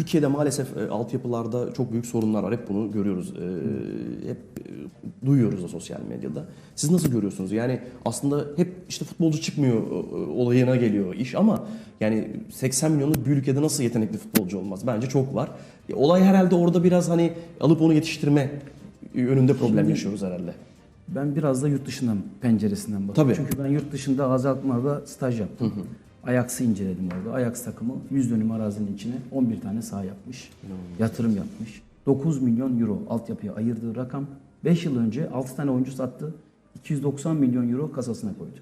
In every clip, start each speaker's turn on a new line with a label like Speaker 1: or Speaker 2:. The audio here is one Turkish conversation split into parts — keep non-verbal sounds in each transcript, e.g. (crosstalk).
Speaker 1: Türkiye'de maalesef e, altyapılarda çok büyük sorunlar var. Hep bunu görüyoruz. E, hep e, duyuyoruz da sosyal medyada. Siz nasıl görüyorsunuz? Yani aslında hep işte futbolcu çıkmıyor e, olayına geliyor iş ama yani 80 milyonluk bir ülkede nasıl yetenekli futbolcu olmaz? Bence çok var. E, olay herhalde orada biraz hani alıp onu yetiştirme önünde problem
Speaker 2: Şimdi-
Speaker 1: yaşıyoruz herhalde.
Speaker 2: Ben biraz da yurt dışından penceresinden bakıyorum.
Speaker 1: Tabii.
Speaker 2: Çünkü ben yurt dışında Gazi Alkmaar'da staj yaptım. Ajax'ı inceledim orada. Ajax takımı 100 dönüm arazinin içine 11 tane saha yapmış. Yatırım yapmış. 9 milyon euro altyapıya ayırdığı rakam 5 yıl önce 6 tane oyuncu sattı. 290 milyon euro kasasına koydu.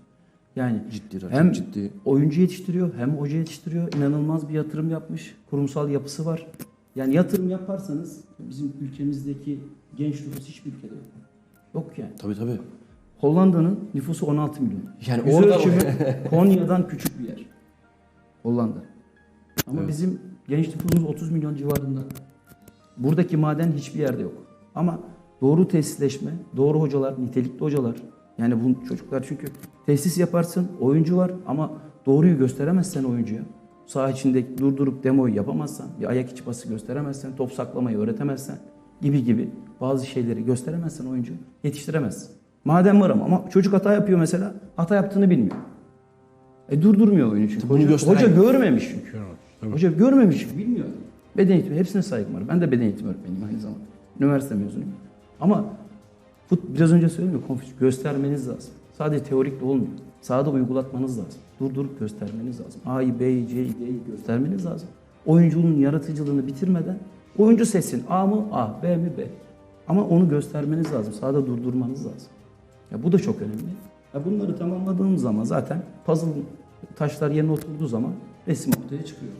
Speaker 2: Yani
Speaker 1: Ciddi rakam,
Speaker 2: hem
Speaker 1: ciddi.
Speaker 2: oyuncu yetiştiriyor hem hoca yetiştiriyor. İnanılmaz bir yatırım yapmış. Kurumsal yapısı var. Yani yatırım yaparsanız bizim ülkemizdeki genç nüfus hiçbir ülkede yok. Yok yani.
Speaker 1: Tabii tabii.
Speaker 2: Hollanda'nın nüfusu 16 milyon.
Speaker 1: Yani
Speaker 2: Yüz
Speaker 1: orada-
Speaker 2: ölçümü (laughs) Konya'dan küçük bir yer. Hollanda. Ama
Speaker 1: Evet.
Speaker 2: bizim genç nüfusumuz 30 milyon civarında. Buradaki maden hiçbir yerde yok. Ama doğru tesisleşme, doğru hocalar, nitelikli hocalar. Yani bu çocuklar çünkü tesis yaparsın, oyuncu var ama doğruyu gösteremezsen oyuncuya. Saha içinde durdurup demoyu yapamazsan, bir ayak içi pası gösteremezsen, top saklamayı öğretemezsen gibi gibi bazı şeyleri gösteremezsen oyuncu yetiştiremezsin. Madem var ama, ama çocuk hata yapıyor mesela, hata yaptığını bilmiyor. E durdurmuyor oyunu çünkü.
Speaker 1: Bunu
Speaker 2: Hoca, hoca görmemiş çünkü. Hoca görmemiş bilmiyor. Beden eğitimi hepsine saygım var. Ben de beden eğitimi öğretmeniyim aynı zamanda. Üniversite mezunuyum. Ama fut, biraz önce söyledim ya konfüs göstermeniz lazım. Sadece teorik de olmuyor. Sahada uygulatmanız lazım. Durdurup göstermeniz lazım. A'yı, B'yi, C'yi, D'yi göstermeniz lazım. Oyunculuğun yaratıcılığını bitirmeden oyuncu seçsin. A mı A, B mi B. Ama onu göstermeniz lazım. Sahada durdurmanız lazım. Ya bu da çok önemli. Ya bunları tamamladığımız zaman zaten puzzle taşlar yerine oturduğu zaman resim ortaya çıkıyor.